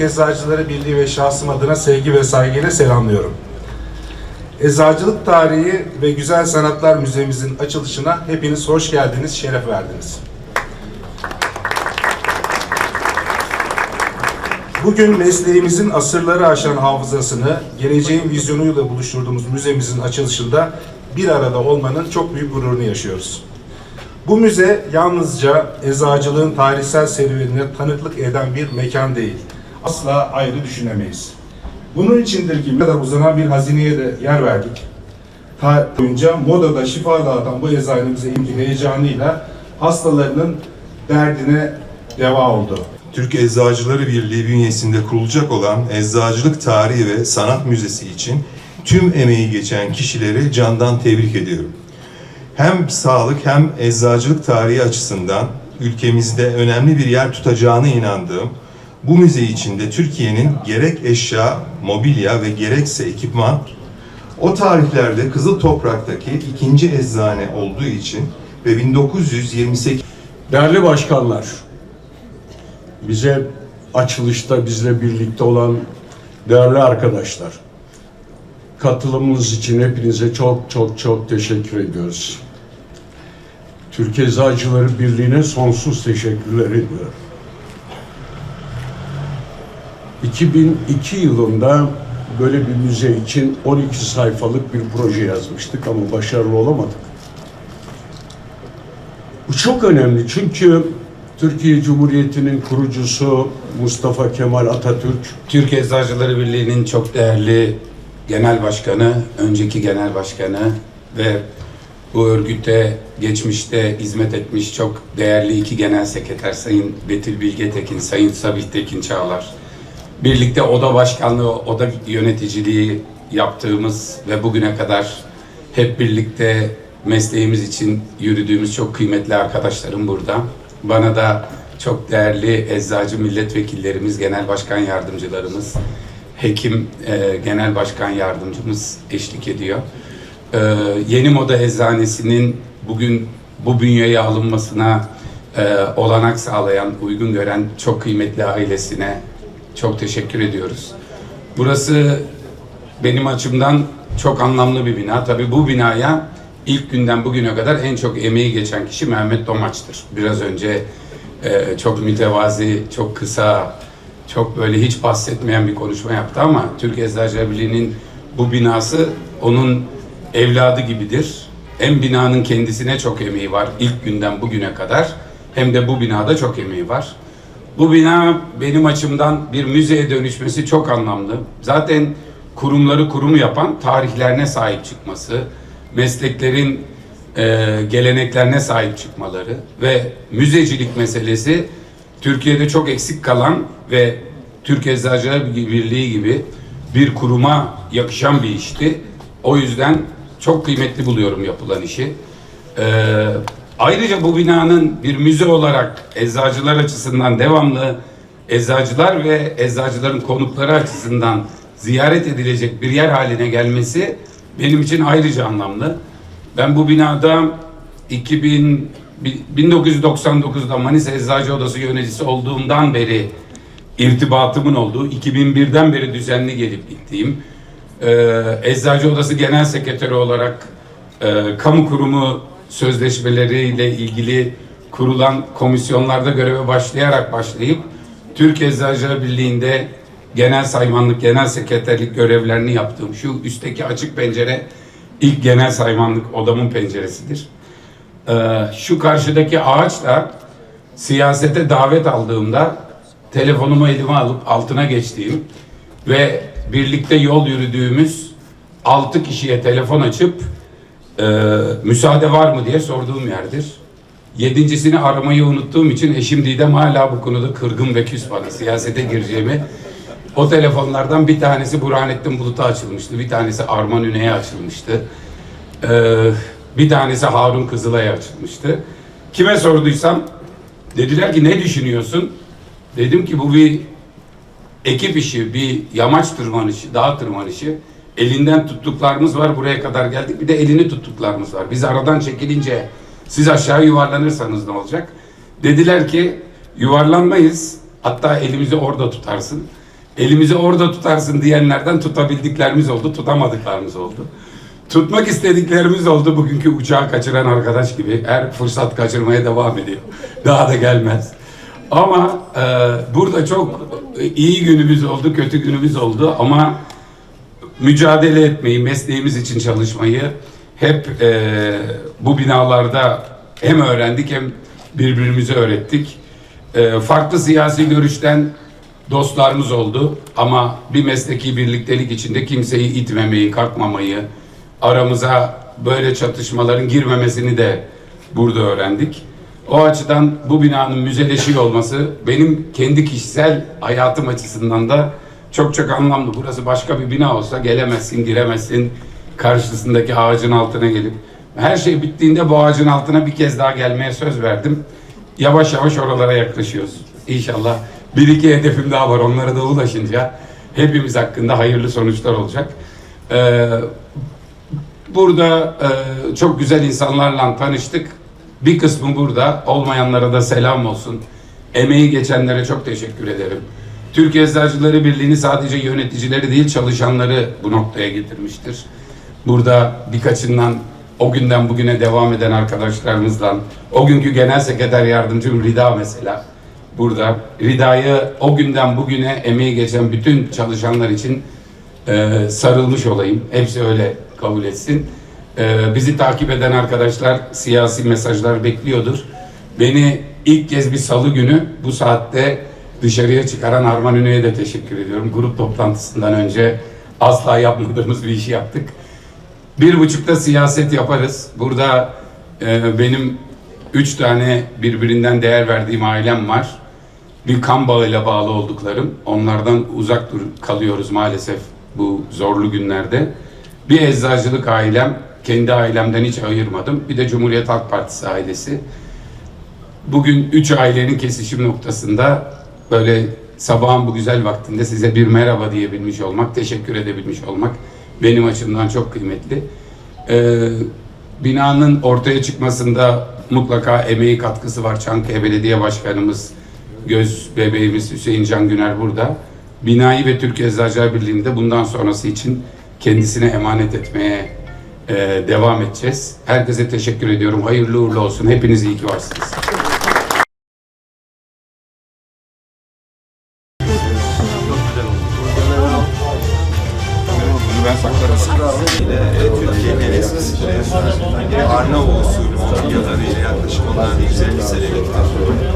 Eczacıları Birliği ve şahsım adına sevgi ve saygıyla selamlıyorum. Eczacılık Tarihi ve Güzel Sanatlar Müzemizin açılışına hepiniz hoş geldiniz, şeref verdiniz. Bugün mesleğimizin asırları aşan hafızasını geleceğin vizyonuyla buluşturduğumuz müzemizin açılışında bir arada olmanın çok büyük gururunu yaşıyoruz. Bu müze yalnızca eczacılığın tarihsel serüvenine tanıklık eden bir mekan değil. Asla ayrı düşünemeyiz. Bunun içindir ki kadar uzanan bir hazineye de yer verdik. Ta boyunca modada şifa dağıtan bu eczanemize ilgi heyecanıyla hastalarının derdine deva oldu. Türk Eczacıları Birliği bünyesinde kurulacak olan Eczacılık Tarihi ve Sanat Müzesi için tüm emeği geçen kişileri candan tebrik ediyorum. Hem sağlık hem eczacılık tarihi açısından ülkemizde önemli bir yer tutacağına inandığım bu müze içinde Türkiye'nin gerek eşya, mobilya ve gerekse ekipman o tarihlerde Kızıl Toprak'taki ikinci eczane olduğu için ve 1928 Değerli başkanlar, bize açılışta bizle birlikte olan değerli arkadaşlar, katılımınız için hepinize çok çok çok teşekkür ediyoruz. Türk Eczacıları Birliği'ne sonsuz teşekkürler ediyorum. 2002 yılında böyle bir müze için 12 sayfalık bir proje yazmıştık ama başarılı olamadık. Bu çok önemli çünkü Türkiye Cumhuriyeti'nin kurucusu Mustafa Kemal Atatürk Türk Eczacıları Birliği'nin çok değerli genel başkanı, önceki genel başkanı ve bu örgüte geçmişte hizmet etmiş çok değerli iki genel sekreter Sayın Betül Bilge Tekin, Sayın Sabih Tekin Çağlar. Birlikte oda başkanlığı, oda yöneticiliği yaptığımız ve bugüne kadar hep birlikte mesleğimiz için yürüdüğümüz çok kıymetli arkadaşlarım burada. Bana da çok değerli eczacı milletvekillerimiz, genel başkan yardımcılarımız, hekim e, genel başkan yardımcımız eşlik ediyor. E, Yeni Moda Eczacısının bugün bu bünyeye alınmasına e, olanak sağlayan, uygun gören çok kıymetli ailesine çok teşekkür ediyoruz. Burası benim açımdan çok anlamlı bir bina. Tabii bu binaya ilk günden bugüne kadar en çok emeği geçen kişi Mehmet Domaç'tır. Biraz önce e, çok mütevazi, çok kısa, çok böyle hiç bahsetmeyen bir konuşma yaptı ama Türk Eczacılar Birliği'nin bu binası onun evladı gibidir. Hem binanın kendisine çok emeği var ilk günden bugüne kadar hem de bu binada çok emeği var. Bu bina benim açımdan bir müzeye dönüşmesi çok anlamlı. Zaten kurumları kurumu yapan tarihlerine sahip çıkması, mesleklerin e, geleneklerine sahip çıkmaları ve müzecilik meselesi Türkiye'de çok eksik kalan ve Türk Eczacılar Birliği gibi bir kuruma yakışan bir işti. O yüzden çok kıymetli buluyorum yapılan işi. Ee, ayrıca bu binanın bir müze olarak eczacılar açısından devamlı eczacılar ve eczacıların konukları açısından ziyaret edilecek bir yer haline gelmesi benim için ayrıca anlamlı. Ben bu binada 2000 1999'da Manisa Eczacı Odası yöneticisi olduğumdan beri irtibatımın olduğu, 2001'den beri düzenli gelip gittiğim, e, Eczacı Odası Genel Sekreteri olarak e, kamu kurumu sözleşmeleriyle ilgili kurulan komisyonlarda göreve başlayarak başlayıp Türk Eczacılar Birliği'nde genel saymanlık, genel sekreterlik görevlerini yaptığım şu üstteki açık pencere ilk genel saymanlık odamın penceresidir. Ee, şu karşıdaki ağaçla siyasete davet aldığımda telefonumu elime alıp altına geçtiğim ve birlikte yol yürüdüğümüz altı kişiye telefon açıp müsaade var mı diye sorduğum yerdir. Yedincisini aramayı unuttuğum için eşim Didem hala bu konuda kırgın ve küs bana siyasete gireceğimi. O telefonlardan bir tanesi Burhanettin Bulut'a açılmıştı, bir tanesi Arman Üney'e açılmıştı. Ee, bir tanesi Harun Kızılay'a açılmıştı. Kime sorduysam dediler ki ne düşünüyorsun? Dedim ki bu bir ekip işi, bir yamaç tırmanışı, dağ tırmanışı. Elinden tuttuklarımız var buraya kadar geldik. Bir de elini tuttuklarımız var. Biz aradan çekilince siz aşağı yuvarlanırsanız ne olacak? Dediler ki yuvarlanmayız. Hatta elimizi orada tutarsın. elimizi orada tutarsın diyenlerden tutabildiklerimiz oldu, tutamadıklarımız oldu. Tutmak istediklerimiz oldu bugünkü uçağı kaçıran arkadaş gibi. Her fırsat kaçırmaya devam ediyor. Daha da gelmez. Ama e, burada çok iyi günümüz oldu, kötü günümüz oldu ama mücadele etmeyi, mesleğimiz için çalışmayı hep e, bu binalarda hem öğrendik hem birbirimize öğrettik. E, farklı siyasi görüşten dostlarımız oldu ama bir mesleki birliktelik içinde kimseyi itmemeyi, kalkmamayı, aramıza böyle çatışmaların girmemesini de burada öğrendik. O açıdan bu binanın müzeleşiyor olması benim kendi kişisel hayatım açısından da çok çok anlamlı. Burası başka bir bina olsa gelemezsin, giremezsin. Karşısındaki ağacın altına gelip her şey bittiğinde bu ağacın altına bir kez daha gelmeye söz verdim. Yavaş yavaş oralara yaklaşıyoruz. İnşallah bir iki hedefim daha var. Onlara da ulaşınca hepimiz hakkında hayırlı sonuçlar olacak. Ee, Burada e, çok güzel insanlarla tanıştık. Bir kısmı burada, olmayanlara da selam olsun. Emeği geçenlere çok teşekkür ederim. Türk Eczacıları Birliği'ni sadece yöneticileri değil çalışanları bu noktaya getirmiştir. Burada birkaçından o günden bugüne devam eden arkadaşlarımızla, o günkü genel sekreter yardımcım Rida mesela burada. Rida'yı o günden bugüne emeği geçen bütün çalışanlar için e, sarılmış olayım. Hepsi öyle kabul etsin. E, bizi takip eden arkadaşlar siyasi mesajlar bekliyordur. Beni ilk kez bir salı günü bu saatte dışarıya çıkaran Arman Ünü'ye de teşekkür ediyorum. Grup toplantısından önce asla yapmadığımız bir işi yaptık. Bir buçukta siyaset yaparız. Burada e, benim üç tane birbirinden değer verdiğim ailem var. Bir kan bağıyla bağlı olduklarım. Onlardan uzak dur kalıyoruz maalesef bu zorlu günlerde. Bir eczacılık ailem, kendi ailemden hiç ayırmadım. Bir de Cumhuriyet Halk Partisi ailesi. Bugün üç ailenin kesişim noktasında böyle sabahın bu güzel vaktinde size bir merhaba diyebilmiş olmak, teşekkür edebilmiş olmak benim açımdan çok kıymetli. Ee, binanın ortaya çıkmasında mutlaka emeği katkısı var. Çankaya Belediye Başkanımız, göz bebeğimiz Hüseyin Can Güner burada. Binayı ve Türkiye Eczacılar Birliği'nde bundan sonrası için kendisine emanet etmeye e, devam edeceğiz. Herkese teşekkür ediyorum. Hayırlı uğurlu olsun. Hepiniz iyi ki varsınız. En eskisidir. Arnavut usulü mobilyalarıyla yaklaşık onlar 150 seneliktir.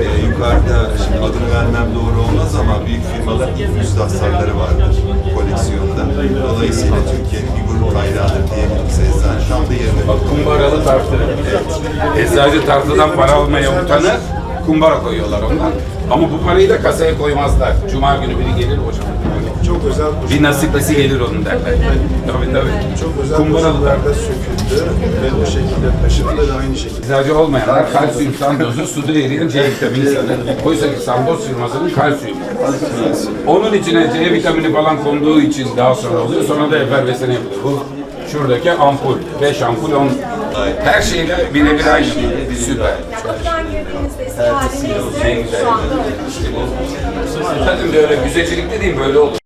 Ee, yukarıda şimdi adını vermem doğru olmaz ama büyük firmaların üst hasarları vardır koleksiyonda. Dolayısıyla Türkiye'nin bir grup bayrağıdır diyebiliriz eczane. Tam da yerine kumbaralı tartı. Eczacı tartıdan para almaya utanır. Kumbara koyuyorlar onlar. Ama bu parayı da kasaya koymazlar. Cuma günü biri gelir hocam. Çok özel Bir nasiplisi gelir onun derler. Tabii tabii. çok özel Kumbaralı koşullarda söküldü ve o şekilde taşındı da aynı şekilde. Eczacı olmayanlar kalsiyum sandozu suda eriyen C vitamini sanır. Oysa ki sandoz firmasının kalsiyum. Onun içine C vitamini falan konduğu için daha sonra oluyor. Sonra da efervesene yapılıyor. Bu şuradaki ampul. 5 ampul 10. Her şeyle birebir aynı. Süper. Kapıdan girdiğinizde eski halini En ise güzel. şu anda öyle. Zaten böyle müzecilik dediğim böyle olur.